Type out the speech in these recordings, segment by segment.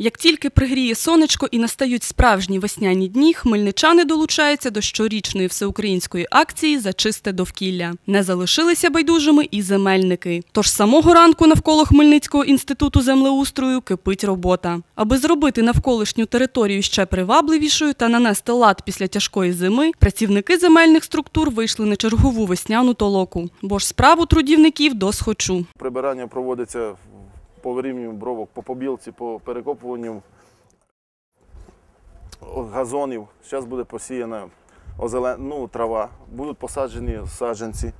Як тільки пригріє сонечко і настають справжні весняні дні, хмельничани долучаються до щорічної всеукраїнської акції за чисте довкілля. Не залишилися байдужими і земельники. Тож самого ранку навколо Хмельницького інституту землеустрою кипить робота. Аби зробити навколишню територію ще привабливішою та нанести лад після тяжкої зими, працівники земельних структур вийшли на чергову весняну толоку. Бо ж справу трудівників досхочу. Прибирання проводиться по вирівнюванню бровок, по побілці, по перекопуванню газонів. Зараз буде посіяна озелен... ну, трава, будуть посаджені саджанці,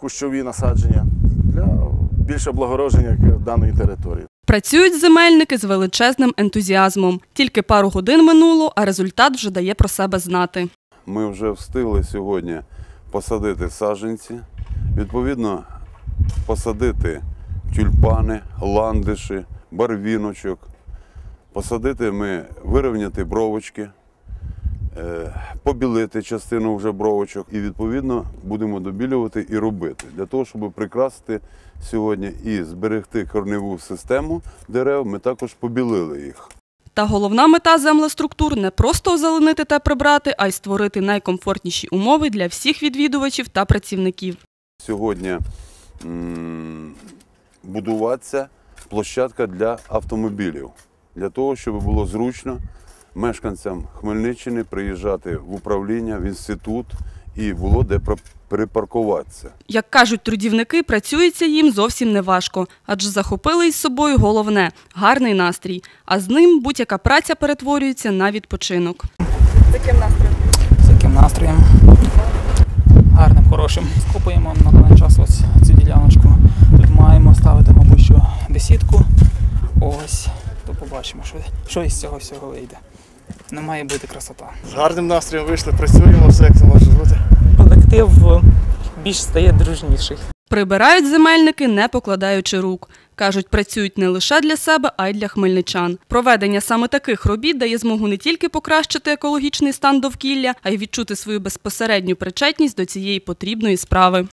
кущові насадження для більше облагородження даної території. Працюють земельники з величезним ентузіазмом. Тільки пару годин минуло, а результат вже дає про себе знати. Ми вже встигли сьогодні посадити саджанці, відповідно, посадити тюльпани, ландиші, барвіночок. Посадити ми, вирівняти бровочки, е, побілити частину вже бровочок і відповідно будемо добілювати і робити для того, щоб прикрасити сьогодні і зберегти корневу систему дерев. Ми також побілили їх. Та головна мета землеструктур не просто озеленити та прибрати, а й створити найкомфортніші умови для всіх відвідувачів та працівників. сьогодні будуватися площадка для автомобілів, для того, щоб було зручно мешканцям Хмельниччини приїжджати в управління, в інститут і було де про- припаркуватися. Як кажуть трудівники, працюється їм зовсім не важко, адже захопили із собою головне гарний настрій. А з ним будь-яка праця перетворюється на відпочинок. з яким настроєм. Гарним, побачимо, що, що із цього всього вийде. Не має бути красота. З гарним настроєм вийшли, працюємо, все як це може бути. колектив е, більш стає дружніший. Прибирають земельники, не покладаючи рук. Кажуть, працюють не лише для себе, а й для хмельничан. Проведення саме таких робіт дає змогу не тільки покращити екологічний стан довкілля, а й відчути свою безпосередню причетність до цієї потрібної справи.